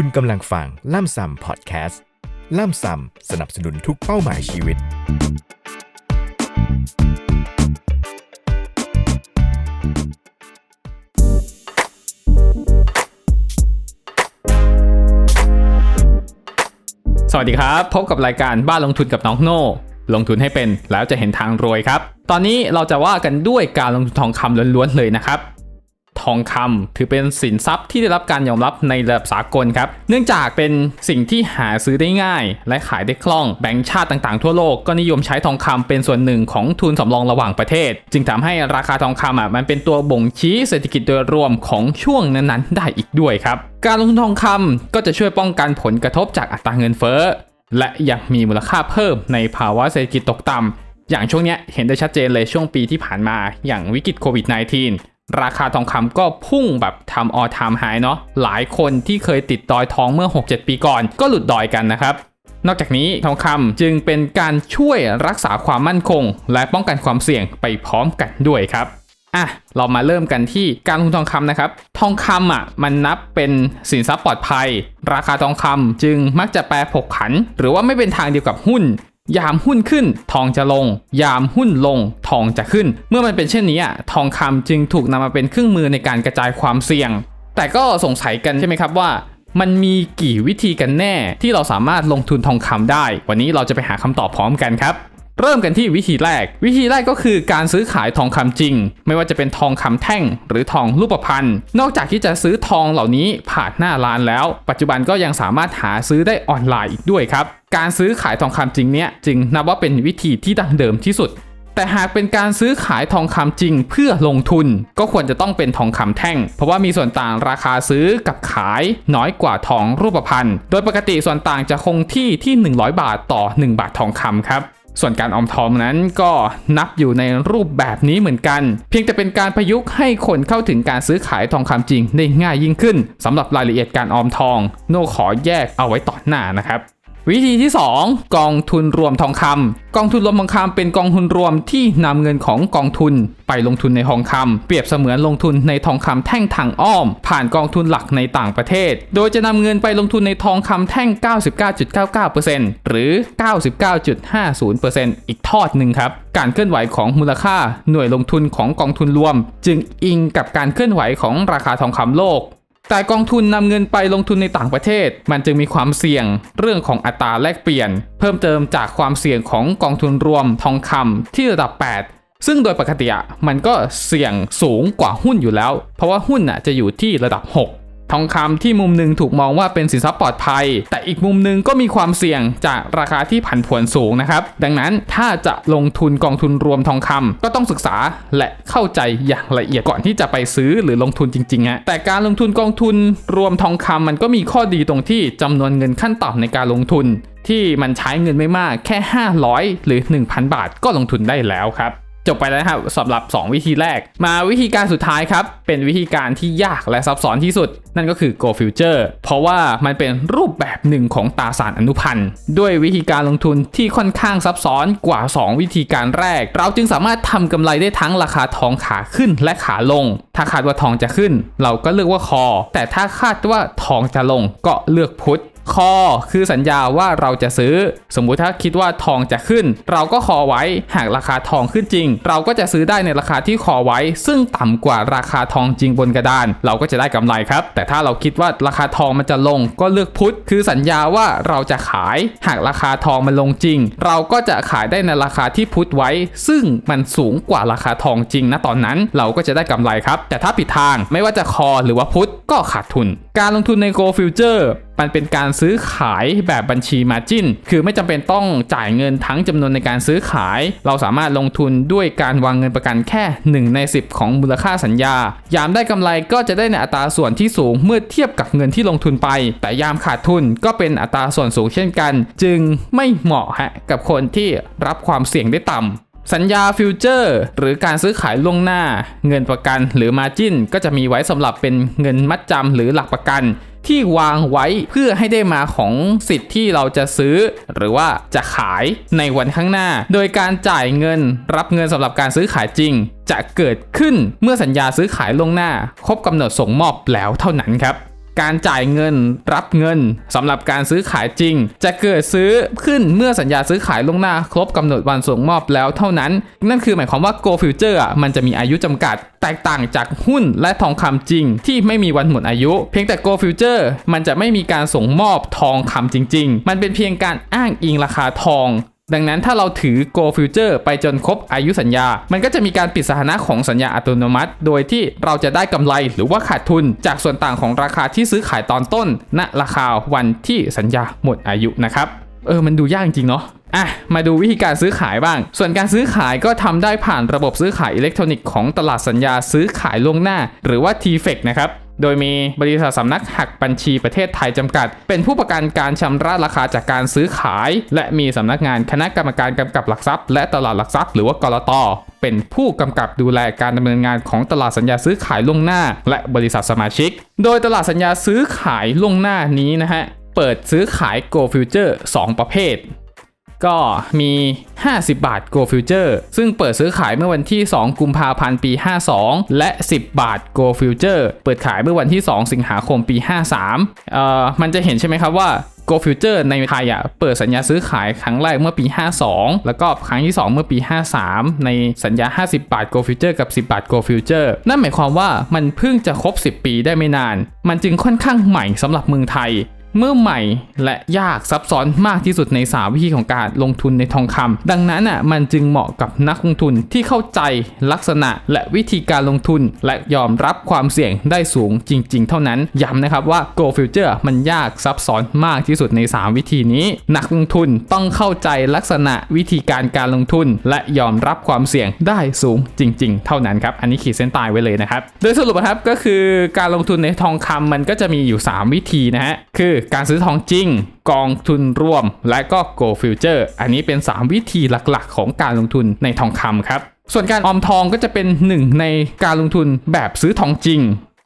คุณกำลังฟังล่ำซำพอดแคสต์ล่ำซำสนับสนุนทุกเป้าหมายชีวิต สวัสดีครับ พบกับรายการบ้านลงทุนกับน้องโน่ลงทุนให้เป็นแล้วจะเห็นทางรวยครับ ตอนนี้เราจะว่ากันด้วยการลงทุนทองคำล้วนๆเลยนะครับ องคำถือเป็นสินทรัพย์ที่ได้รับการยอมรับในระดับสากลครับ เนื่องจากเป็นสิ่งที่หาซื้อได้ง่าย และขายได้คล่อง แบงก์ชาติต่างๆทั่วโลกก็นิยมใช้ทองคำเป็นส่วนหนึ่งของทุนสำรองระหว่างประเทศ จึงทำให้ราคาทองคำอะมันเป็นตัวบ่งชี้เศรษฐกิจโดยรวมของช่วงนั้นๆ ได้อีกด้วยครับ การลงทุนทองคำก็จะช่วยป้องกันผลกระทบจากอัตราเงินเฟ้อและยังมีมูลค่าเพิ่มในภาวะเศรษฐกิจตกต่ำอย่างช่วงเนี้ยเห็นได้ชัดเจนเลยช่วงปีที่ผ่านมาอย่างวิกฤตโควิด -19 ราคาทองคำก็พุ่งแบบทำออทามไฮเนาะหลายคนที่เคยติดดอยทองเมื่อ 6-7 ปีก่อน ก็หลุดดอยกันนะครับนอกจากนี้ทองคำจึงเป็นการช่วยรักษาความมั่นคง และป้องกันความเสี่ยงไปพร้อมกันด้วยครับอะเรามาเริ่มกันที่การลงทุนทองคำนะครับ ทองคำอะมันนับเป็นสินทรัพย์ปลอดภัย ราคาทองคำจึงมักจะแปรผกผัน หรือว่าไม่เป็นทางเดียวกับหุ้น ยามหุ้นขึ้น ทองจะลง ยามหุ้นลง ทองจะขึ้น เมื่อมันเป็นเช่นนี้อะทองคำจึงถูกนำมาเป็นเครื่องมือในการกระจายความเสี่ยง แต่ก็สงสัยกันใช่ไหมครับว่า มันมีกี่วิธีกันแน่ที่เราสามารถลงทุนทองคำได้ วันนี้เราจะไปหาคำตอบพร้อมกันครับ เริ่มกันที่วิธีแรก วิธีแรกก็คือการซื้อขายทองคำจริง ไม่ว่าจะเป็นทองคำแท่ง หรือทองรูปพรรณนอกจากที่จะซื้อทองเหล่านี้ผ่านหน้าร้านแล้ว ปัจจุบันก็ยังสามารถหาซื้อได้ออนไลน์อีกด้วยครับ การซื้อขายทองคำจริงเนี้ยจึงนับว่าเป็นวิธีที่ดั้งเดิมที่สุด แต่หากเป็นการซื้อขายทองคำจริงเพื่อลงทุน ก็ควรจะต้องเป็นทองคำแท่ง เพราะว่ามีส่วนต่างราคาซื้อกับขายน้อยกว่าทองรูปพรรณโดยปกติส่วนต่างจะคงที่ที่ 100 บาทต่อ 1 บาททองคำครับ ส่วนการออมทองนั้นก็นับอยู่ในรูปแบบนี้เหมือนกัน เพียงแต่เป็นการประยุกต์ให้คนเข้าถึงการซื้อขายทองคำจริงได้ง่ายยิ่งขึ้นสำหรับรายละเอียดการออมทอง โน่ขอแยกเอาไว้ต่อหน้านะครับ วิธีที่ 2 กองทุนรวมทองคำกองทุนรวมทองคำเป็นกองทุนรวมที่นำเงินของกองทุน ไปลงทุนในทองคำเปรียบเสมือนลงทุนในทองคำแท่งทางอ้อม ผ่านกองทุนหลักในต่างประเทศ โดยจะนำเงินไปลงทุนในทองคำแท่ง 99.99%หรือ 99.50%อีกทอดหนึ่งครับ การเคลื่อนไหวของมูลค่าหน่วยลงทุนของกองทุนรวม จึงอิงกับการเคลื่อนไหวของราคาทองคำโลก แต่กองทุนนำเงินไปลงทุนในต่างประเทศ มันจึงมีความเสี่ยงเรื่องของอัตราแลกเปลี่ยน เพิ่มเติมจากความเสี่ยงของกองทุนรวมทองคำที่ระดับ 8ซึ่งโดยปกติมันก็เสี่ยงสูงกว่าหุ้นอยู่แล้ว เพราะว่าหุ้นอะจะอยู่ที่ระดับ 6 ทองคำที่มุมหนึ่งถูกมองว่าเป็นสินทรัพย์ปลอดภัย แต่อีกมุมหนึ่งก็มีความเสี่ยงจากราคาที่ผันผวนสูงนะครับ ดังนั้นถ้าจะลงทุนกองทุนรวมทองคำก็ต้องศึกษาและเข้าใจอย่างละเอียดก่อนที่จะไปซื้อหรือลงทุนจริงๆฮะแต่การลงทุนกองทุนรวมทองคำมันก็มีข้อดีตรงที่จำนวนเงินขั้นต่ำในการลงทุน ที่มันใช้เงินไม่มากแค่ 500 หรือ 1,000 บาทก็ลงทุนได้แล้วครับ จบไปแล้วครับสำหรับ 2 วิธีแรก มาวิธีการสุดท้ายครับ เป็นวิธีการที่ยากและซับซ้อนที่สุด นั่นก็คือ Go Future เพราะว่ามันเป็นรูปแบบหนึ่งของตราสารอนุพันธ์ ด้วยวิธีการลงทุนที่ค่อนข้างซับซ้อนกว่า 2 วิธีการแรก เราจึงสามารถทำกำไรได้ทั้งราคาทองขาขึ้นและขาลง ถ้าคาดว่าทองจะขึ้น เราก็เลือกว่าคอ แต่ถ้าคาดว่าทองจะลงก็เลือกพุทธ คอคือสัญญาว่าเราจะซื้อ สมมุติถ้าคิดว่าทองจะขึ้น เราก็คอไว้หากราคาทองขึ้นจริง เราก็จะซื้อได้ในราคาที่คอไว้ ซึ่งต่ำกว่าราคาทองจริงบนกระดาน เราก็จะได้กำไรครับ แต่ถ้าเราคิดว่าราคาทองมันจะลงก็เลือกพุทธคือสัญญาว่าเราจะขาย หากราคาทองมันลงจริง เราก็จะขายได้ในราคาที่พุทธไว้ ซึ่งมันสูงกว่าราคาทองจริงนะตอนนั้น เราก็จะได้กำไรครับ แต่ถ้าผิดทางไม่ว่าจะคอหรือว่าพุทธก็ขาดทุน การลงทุนใน Go Future มันเป็นการซื้อขายแบบบัญชีมาจินคือไม่จำเป็นต้องจ่ายเงินทั้งจำนวนในการซื้อขาย เราสามารถลงทุนด้วยการวางเงินประกันแค่ 1 ใน 10 ของมูลค่าสัญญา ยามได้กำไรก็จะได้ในอัตราส่วนที่สูงเมื่อเทียบกับเงินที่ลงทุนไป แต่ยามขาดทุนก็เป็นอัตราส่วนสูงเช่นกัน จึงไม่เหมาะฮะกับคนที่รับความเสี่ยงได้ต่ำ สัญญาฟิวเจอร์หรือการซื้อขายล่วงหน้า เงินประกันหรือมาจินก็จะมีไว้สำหรับเป็นเงินมัดจำหรือหลักประกัน ที่วางไว้เพื่อให้ได้มาของสิทธิ์ที่เราจะซื้อ หรือว่าจะขายในวันข้างหน้า โดยการจ่ายเงินรับเงินสำหรับการซื้อขายจริง จะเกิดขึ้นเมื่อสัญญาซื้อขายล่วงหน้า ครบกำหนดส่งมอบแล้วเท่านั้นครับ การจ่ายเงินรับเงินสำหรับการซื้อขายจริง จะเกิดซื้อขึ้นเมื่อสัญญาซื้อขายล่วงหน้า ครบกำหนดวันส่งมอบแล้วเท่านั้น นั่นคือหมายความว่า Go Future อะมันจะมีอายุจำกัด แตกต่างจากหุ้นและทองคำจริง ที่ไม่มีวันหมดอายุ เพียงแต่ Go Future มันจะไม่มีการส่งมอบทองคำจริง ๆ มันเป็นเพียงการอ้างอิงราคาทอง ดังนั้นถ้าเราถือ Go Future ไปจนครบอายุสัญญา มันก็จะมีการปิดสถานะของสัญญาอัตโนมัติ โดยที่เราจะได้กำไรหรือว่าขาดทุนจากส่วนต่างของราคาที่ซื้อขายตอนต้น ณ ราคาวันที่สัญญาหมดอายุนะครับ เออ มันดูยากจริงเนาะอะ มาดูวิธีการซื้อขายบ้าง ส่วนการซื้อขายก็ทำได้ผ่านระบบซื้อขายอิเล็กทรอนิกส์ของตลาดสัญญาซื้อขายล่วงหน้า หรือว่า TFEC นะครับ โดยมีบริษัทสำนักหักบัญชีประเทศไทยจำกัด เป็นผู้ประกันการชำระราคาจากการซื้อขาย และมีสำนักงานคณะกรรมการกำกับหลักทรัพย์ และตลาดหลักทรัพย์หรือว่ากรตเป็นผู้กำกับดูแลการดำเนินงานของตลาดสัญญาซื้อขายล่วงหน้า และบริษัทสมาชิก โดยตลาดสัญญาซื้อขายล่วงหน้านี้นะฮะเปิดซื้อขาย Go Future 2 ประเภท ก็มี 50 บาท Go Future ซึ่งเปิดซื้อขายเมื่อวันที่ 2 กุมภาพันธ์ปี 52 และ 10 บาท Go Future เปิดขายเมื่อวันที่ 2 สิงหาคมปี 53เอ่อมันจะเห็นใช่ไหมครับว่า Go Future ในไทยอะเปิดสัญญาซื้อขายครั้งแรกเมื่อปี 52 แล้วก็ครั้งที่ 2 เมื่อปี 53 ในสัญญา 50 บาท Go Future กับ 10 บาท Go Future นั่นหมายความว่ามันเพิ่งจะครบ 10 ปีได้ไม่นาน มันจึงค่อนข้างใหม่สำหรับเมืองไทย เมื่อใหม่และยากซับซ้อนมากที่สุดในสามวิธีของการลงทุนในทองคำดังนั้นอะมันจึงเหมาะกับนักลงทุนที่เข้าใจลักษณะและวิธีการลงทุน และยอมรับความเสี่ยงได้สูงจริง ๆ เท่านั้นย้ำนะครับว่า Go Future มันยากซับซ้อนมากที่สุดใน 3 วิธีนี้ นักลงทุนต้องเข้าใจลักษณะวิธีการการลงทุน และยอมรับความเสี่ยงได้สูงจริง ๆ เท่านั้นครับอันนี้ขีดเส้นใต้ไว้เลยนะครับโดยสรุปครับก็คือการลงทุนในทองคำมันก็จะมีอยู่ 3 วิธีนะฮะคือการซื้อทองจริง กองทุนรวม และก็ Go Future อันนี้เป็น 3 วิธีหลักๆ ของการลงทุนในทองคำครับ ส่วนการออมทองก็จะเป็นหนึ่งในการลงทุนแบบซื้อทองจริง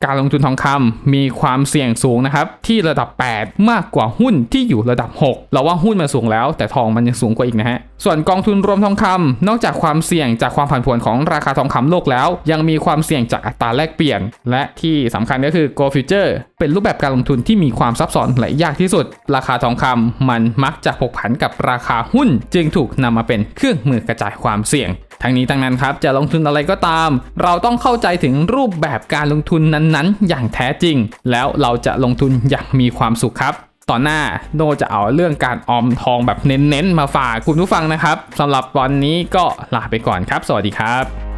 การลงทุนทองคำมีความเสี่ยงสูงนะครับที่ระดับ 8 มากกว่าหุ้นที่อยู่ระดับ 6 เราว่าหุ้นมันสูงแล้ว แต่ทองมันยังสูงกว่าอีกนะฮะส่วนกองทุนรวมทองคำนอกจากความเสี่ยงจากความผันผวนของราคาทองคำโลกแล้ว ยังมีความเสี่ยงจากอัตราแลกเปลี่ยน และที่สำคัญก็คือ Go Future เป็นรูปแบบการลงทุนที่มีความซับซ้อนและยากที่สุด ราคาทองคำมันมักจะผกผันกับราคาหุ้น จึงถูกนำมาเป็นเครื่องมือกระจายความเสี่ยง ทั้งนี้ทั้งนั้นครับจะลงทุนอะไรก็ตาม เราต้องเข้าใจถึงรูปแบบการลงทุนนั้นๆ อย่างแท้จริง แล้วเราจะลงทุนอย่างมีความสุขครับตอนหน้าโนจะเอาเรื่องการออมทองแบบเน้นๆ มาฝากคุณผู้ฟังนะครับสำหรับวันนี้ก็ลาไปก่อนครับ สวัสดีครับ